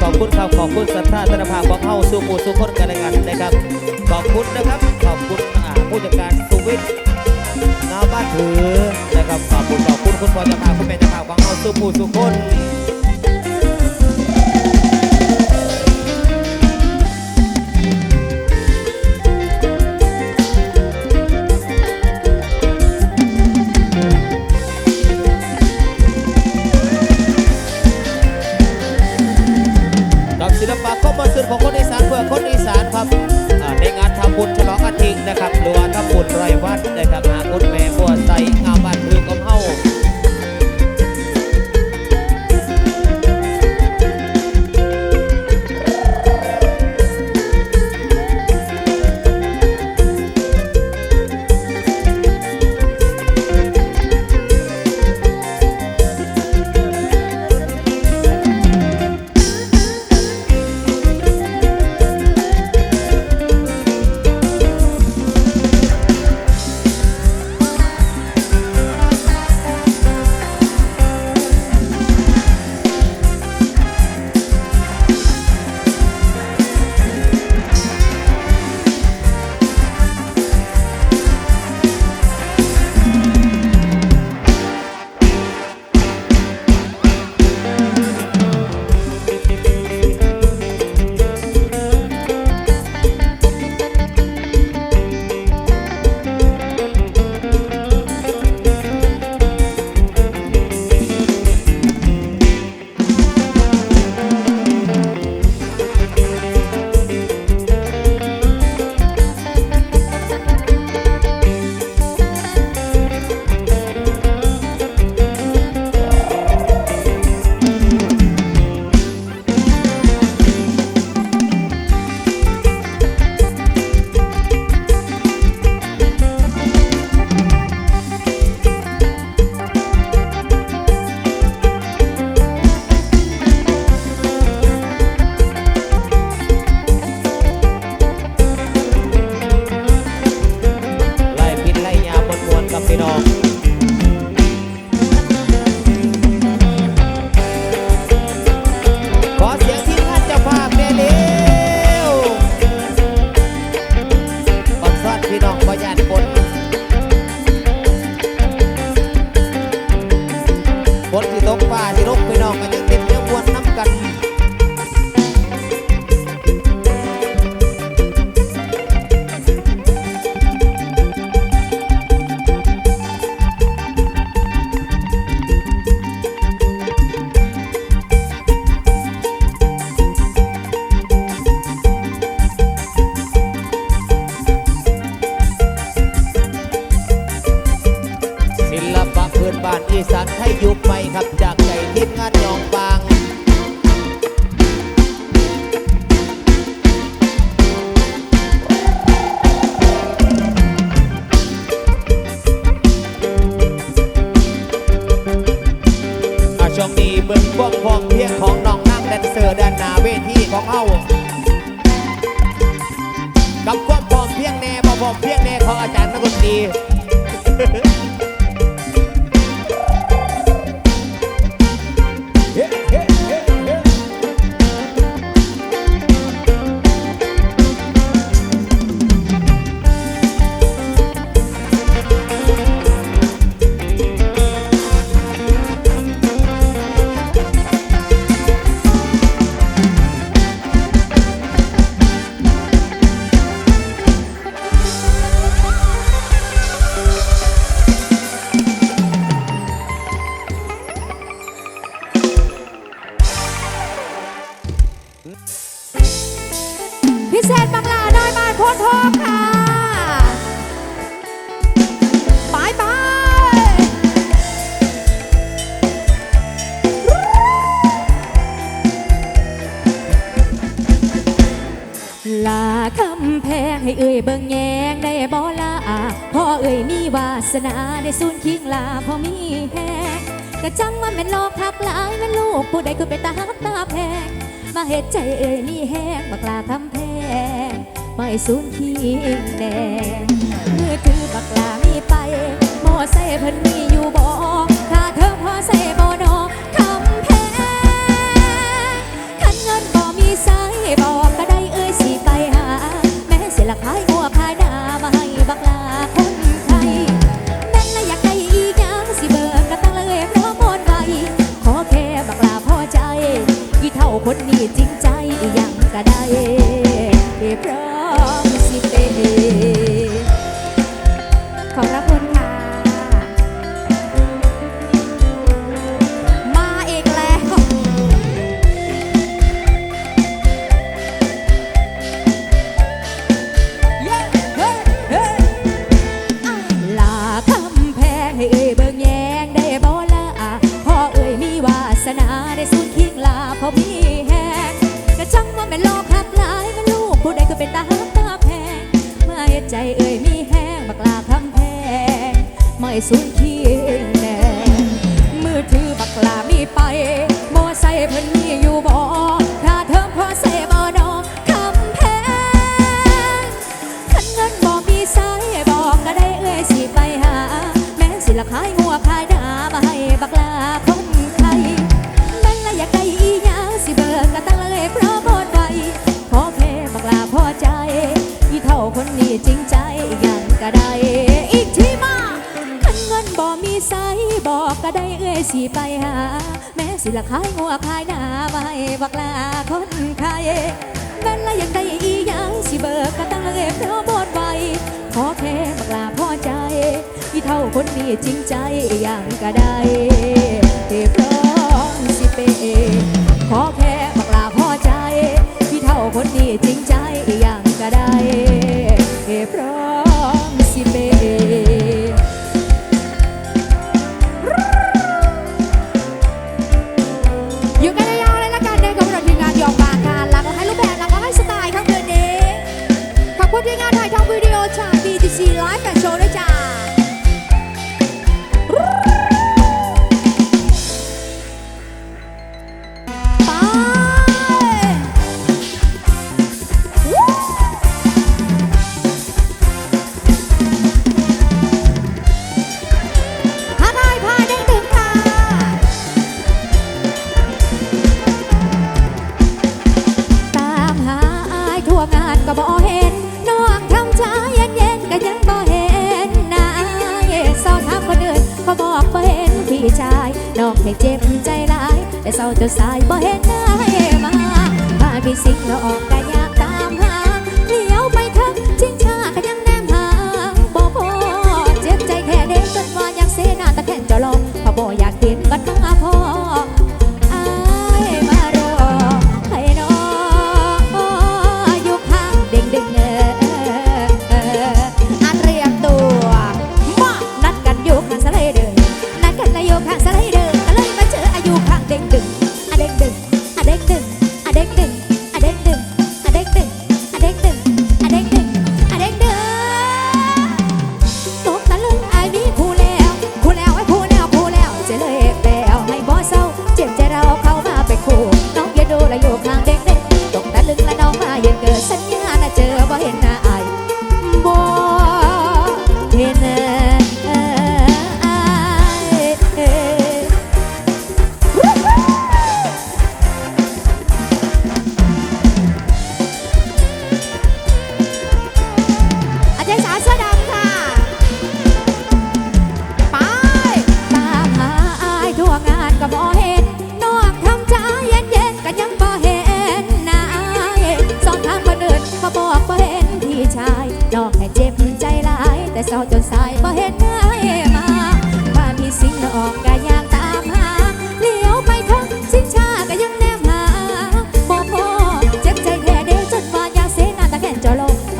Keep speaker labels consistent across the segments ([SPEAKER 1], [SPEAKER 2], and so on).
[SPEAKER 1] ขอบคุณครับขอบคุณสัทธาธนภาพของเฮาสู่หมู่สู่คนกันเลยกันนะครับ ขอบคุณนะครับ ขอบคุณผู้จัดการสุวิทย์นาบ้านถือนะครับขอบคุณขอบคุณคุณพ่อจะพาคุณแม่จะพาของเฮาสู่หมู่สู่คน บุญฉลองอาทิตย์นะครับหรือว่าทำบุญไร เอ่ยมีวาสนา
[SPEAKER 2] ได้สูนคิงลาพอมีแหงกะจังว่าแม่นลอกทักหลายแม่นลูกผู้ใดคือไปตาฮักตาแพงมาเฮ็ดใจเอ่ยนี่แห้งบักลาคำแพงไม่สูนคิงแดงเมือถือบักลามีไปโมเซ่เพิ่นมีอยู่บ่ถ้าเธอพอเซ่บ่ดอ จริงใจอย่างก็ได้พร้อมสิเป็น มีไปมอไซค์เพิ่นมีอยู่บ่ สิไปหา แม่สิละขายงัวขายหนาไว้บักลาคนไข้แม่ละยังได้อียังสิเบิกกระตั้งเล็บเธอบดไว้ขอแค่บักลาพอใจที่เท่าคนนี้จริงใจอย่างก็ได้เทพร้องสิเปขอแค่บักลาพอใจที่เท่าคนนี้จริงใจอย่างก็ได้เก็ร้อง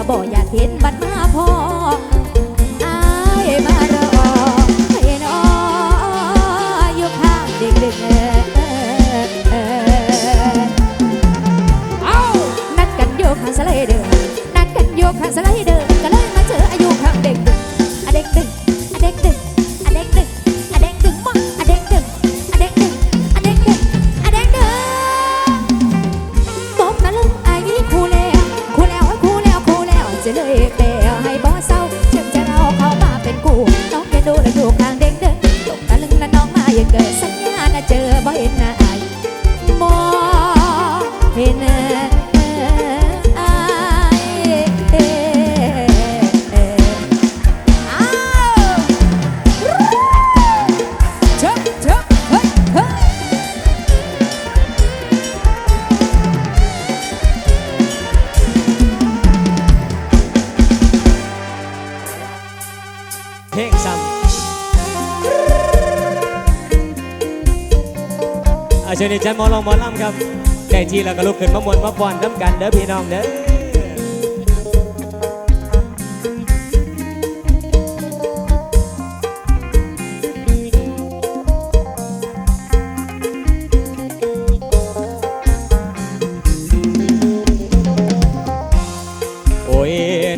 [SPEAKER 2] บ่อยากเห็นบัดมาพ่อ อาเชิญอา
[SPEAKER 3] จารย์หมอลองมอลำครับได้ทีแล้วก็ลุกขึ้นมามวนมาฟ้อนน้ำกันเด้อพี่น้องเด้อโอ้ย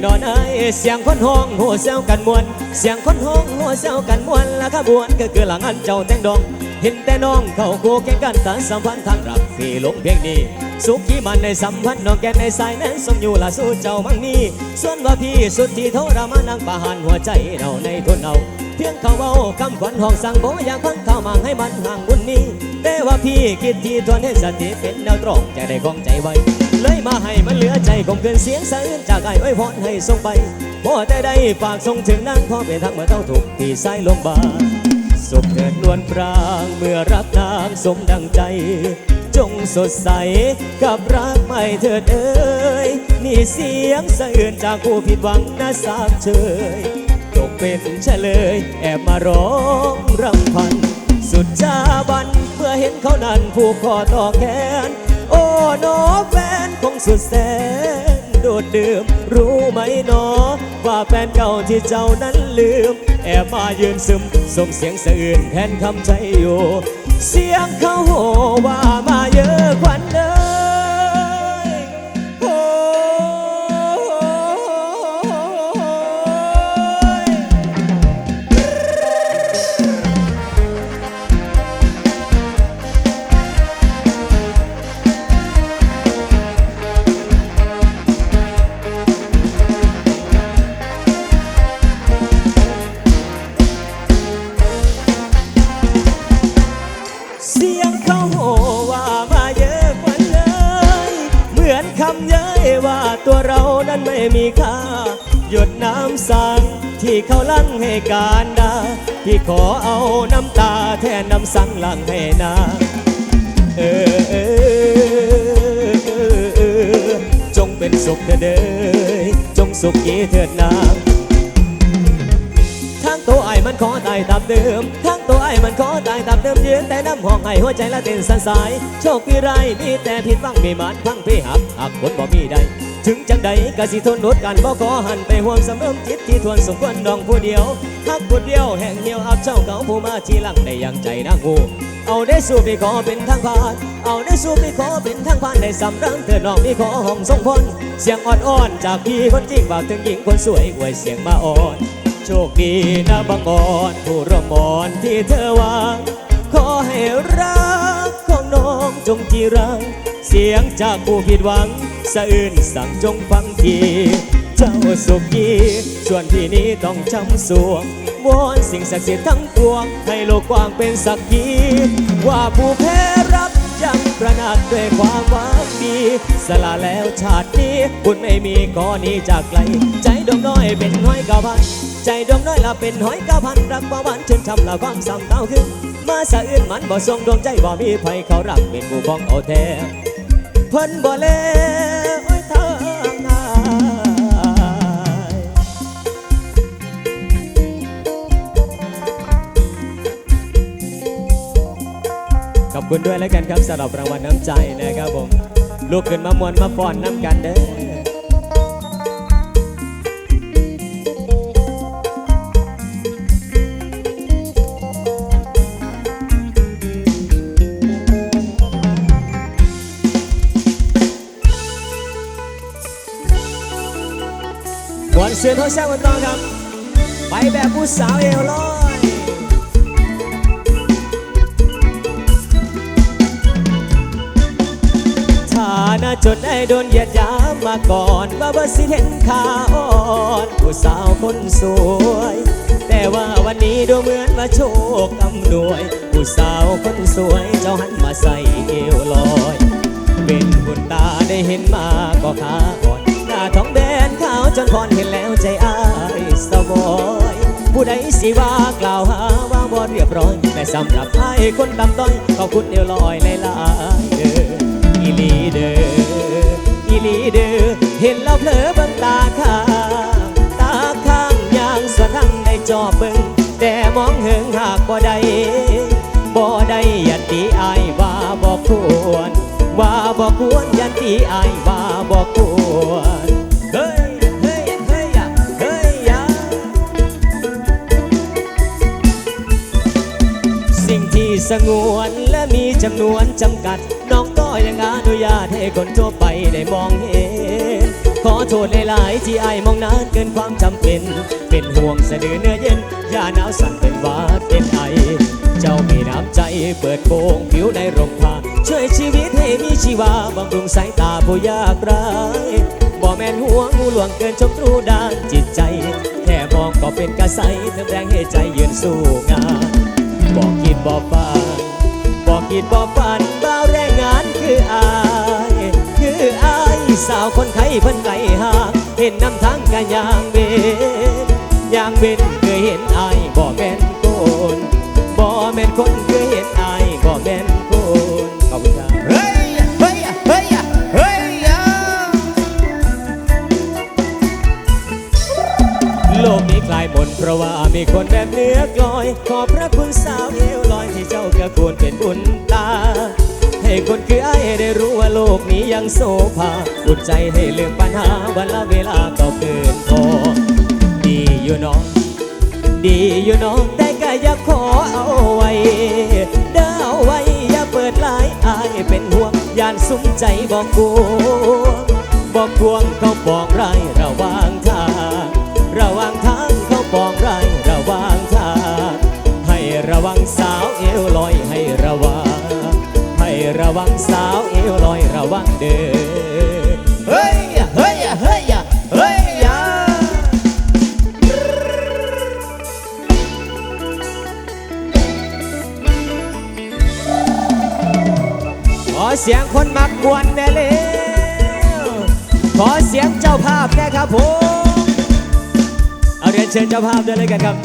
[SPEAKER 3] นอนเอ้เสียงคนห้องหัวเซวกันมวน เสียงคนห้องหัวเซวกันมวนและขบวนก็คือหลังอันเจ้าแตงดอง เห็นแต่น้องเขาคู่แข่งกันแต่สัมพันธ์ทางรักพี่ลงเพียงนี้ สุขที่มันในสัมพันธ์น้องแกในสายนั้นสมอยู่ละสู้เจ้ามั่งมีส่วนว่าพี่สุดที่ทรมานังประหารหัวใจเราในทนเอาเพียงเขาเอาคำขวัญห้องสั่งบอกอยากพังเข้ามังให้มันห่างบุญนี้ แต่ว่าพี่คิดที่ทวนให้สติเป็นแนวตรงจะได้คงใจไว้เลยมาให้มันเหลือใจคงเกินเสียงสะอื้นจากไอ้ไว้พรให้ส่งไปพอแต่ได้ฝากส่งถึงนางพ่อเป็นทักเมื่อเต้าถูกที่สายลงบา สุขเกิดนวลปรางเมื่อรักนางสมดังใจ จงสดใสกับรักใหม่เถิดเอ้ยนี่เสียงสะอื้นจากผู้ผิดหวังน่าสาบเชยจงเป็นเฉลย แอบมาร้องรำพัน สุดจาบันเมื่อเห็นเขานั้นผูกคอต่อแขน โอ้หนอแฟนคงสุดแสนโดดดื่มรู้ไหมหนอ ว่าแฟนเก่าที่เจ้านั้นลืม แอบมายืนซึมส่งเสียงสะอื้นแทนคำใจอยู่ เสียงเขาโหว่ามาเยอะควันเอ้ สังลังให้นาเออเออเออเออจงเป็นสุขเถิดเด้อจงสุขยีเถิดนางทั้งตัวไอ้มันขอตายตามเดิม ทั้งตัวไอ้มันขอตายตามเดิมยืนแต่น้ำห้องไอ้หัวใจละเต้นสันสาย โชคดีไรมีแต่ผิดหวังมีมันพังพี่หักหักคนบ่มีใด ถึงจังใดก็สิทนอดกันบ่ขอหันไปห่วงเสมจิตที่ทวนสมควรดองผู้เดียวหักผู้เดียวแห่งเดียวอับเจ้าเขาผู้มาทีหลังได้ยังใจนางงูเอาได้สู้พี่ขอเป็นทางผ่าน เอาได้สู้พี่ขอเป็นทางผ่านได้สำรังเธอน้องพี่ขอห้องทรงพลเสียงอ่อนๆจากพี่คนจริงฝากถึงหญิงคนสวยอวยเสียงมาอ่อนโชคดีนะบางอ่อนผู้รอมอนที่เธอวางขอให้รัก จงจีรังเสียงจากผู้ผิดหวัง สะอื้นสั่งจงฟังทีเจ้าสุขีส่วนพี่นี้ต้องจำสวงวอนสิ่งศักดิ์สิทธิ์ทั้งปวง ให้โลกกว้างเป็นสักขีว่าผู้แพ้รับยังประนาดด้วยความหวังดี สละแล้วชาตินี้บุญไม่มีก่อนี้จากไกล ใจดวงน้อยเป็นห้อยก้าพัน ใจดวงน้อยละเป็นห้อยเก้าพันรักบ่หวานชื่นช่ำละความซ้ำเต้าขึ้น มาสะอื่นมันบ่ทรงดวงใจบ่มีไผเขารักเป็นผู้องเอาแท้เพิ่นบ่เลวทางนายขอบคุณด้วยแล้วกันครับสำหรับรางวัลน้ำใจนะครับผม ลูกขึ้นมามวนมาฟ้อนน้ำกันเด้อ เสือทอดแซ่บกันต่อครับ ไปแบบผู้สาวเอวลอยฐานะจนได้โดนเหยียดยามมาก่อนว่าบ่สิเห็นค่าอ่อนผู้สาวคนสวย แต่ว่าวันนี้ดูเหมือนว่าโชคอำนวย ผู้สาวคนสวยเจ้าหันมาใส่เอวลอย เป็นบุญตาได้เห็นมาก็ขาอ่อน จนพรเห็นแล้วใจอายสวอยผู้ใดสิว่ากล่าวหาว่าบ่เรียบร้อยแต่สำหรับไอ้คนดำต้อยขอบคุณเดียวลอยหลายเด้ออีลีเด้ออีลีเด้อเห็นแล้วเพลอเบังตาข้างตาข้างย่างสะทั้งได้จอบเบิ่งแต่มองเหิงหากบ่ได้บ่ได้ยันดีอายว่าบอกควรว่าบอกควรยันตีอายว่าบอกควร สงวนและมีจำนวนจำกัด น้องก็ยังอนุญาตให้คนทั่วไปได้มองเห็น ขอโทษหลายๆที่ไอมองนานเกินความจำเป็น เป็นห่วงสะดือเนื้อเย็นย่าหนาวสั่นเป็นวาดเป็นไอ เจ้ามีน้ำใจเปิดโปงผิวในร่มผ้าช่วยชีวิตให้มีชีวาบำรุงสายตาผู้ยากไร้บ่แม่นหัวงูหลวงเกินจมรูด้านจิตใจ แค่มองก็เป็นกระใสเติมแรงให้ใจยืนสู้งาน บอกคิดบอกฝันบอกคิดบอกฝันบ่าวแรงงานคืออาย คืออายสาวคนไข้เพิ่นไกลหางเห็นน้ำทางกะยางเบนยางเบนเคยเห็นอายบ่แม่นคนบ่แม่นคนเคยเห็นอายบ่แม่น ลายมนเพราะว่ามีคนแบบเนื้อกลอย ขอบพระคุณสาวเอวลอยที่เจ้าก็ควรเป็นบุญตา ให้คนคือไอ้ได้รู้ว่าโลกนี้ยังโซภาอุ่นใจให้ลืมปัญหาวันละเวลาก็เกินพอ ดีอยู่น้อง ดีอยู่น้องแต่ก็อยากขอเอาไว้เด้อเอาไว้อย่าเปิดลายอายเป็นห่วงยานสุ้มใจบอกกวบอกกวงเขาบอกไรระว่างทางระว่างทาง เขาบอกไรระว่างทางให้ระวังสาวเอวลอยให้ระวัง ให้ระวังสาวเอวลอยระวังเดิน
[SPEAKER 1] เฮ้ยเฮ้ยเฮ้ยเฮ้ย
[SPEAKER 3] ขอเสียงคนมักกวนแน่เลยขอเสียงเจ้าภาพแน่ครับผม เอาเรียนเชิญเจ้าภาพด้วยเลยกันครับ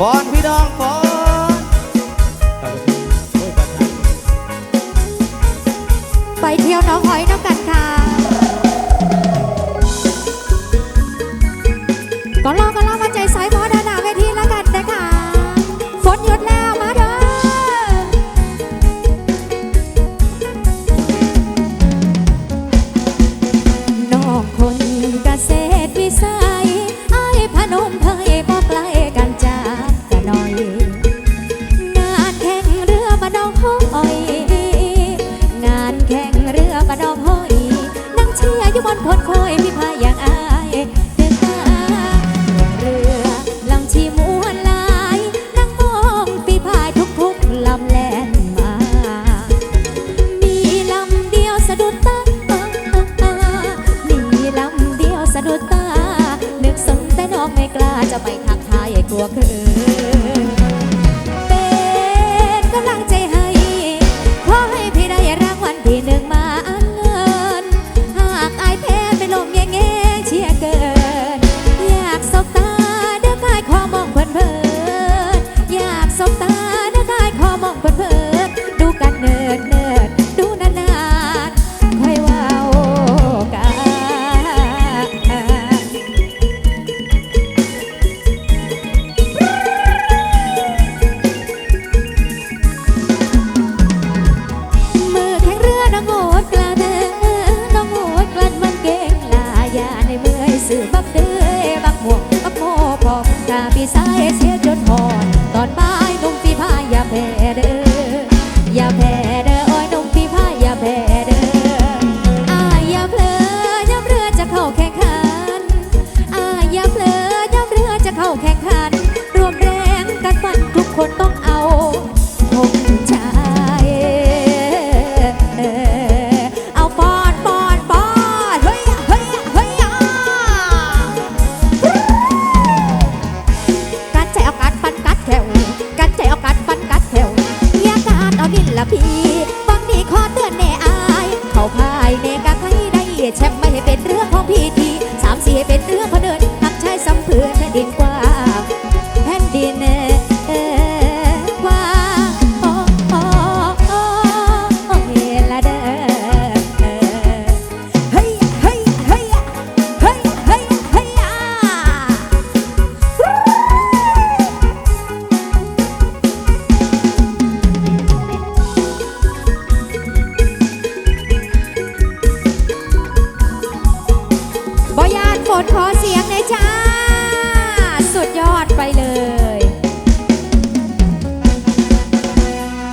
[SPEAKER 1] บอลพี่น้องบอล
[SPEAKER 2] ไปเที่ยวน้องหอยน้ำกันค่ะ สาพี่สายเสียจนหอน แชมป์ไม่ให้เป็นเรื่องของพี่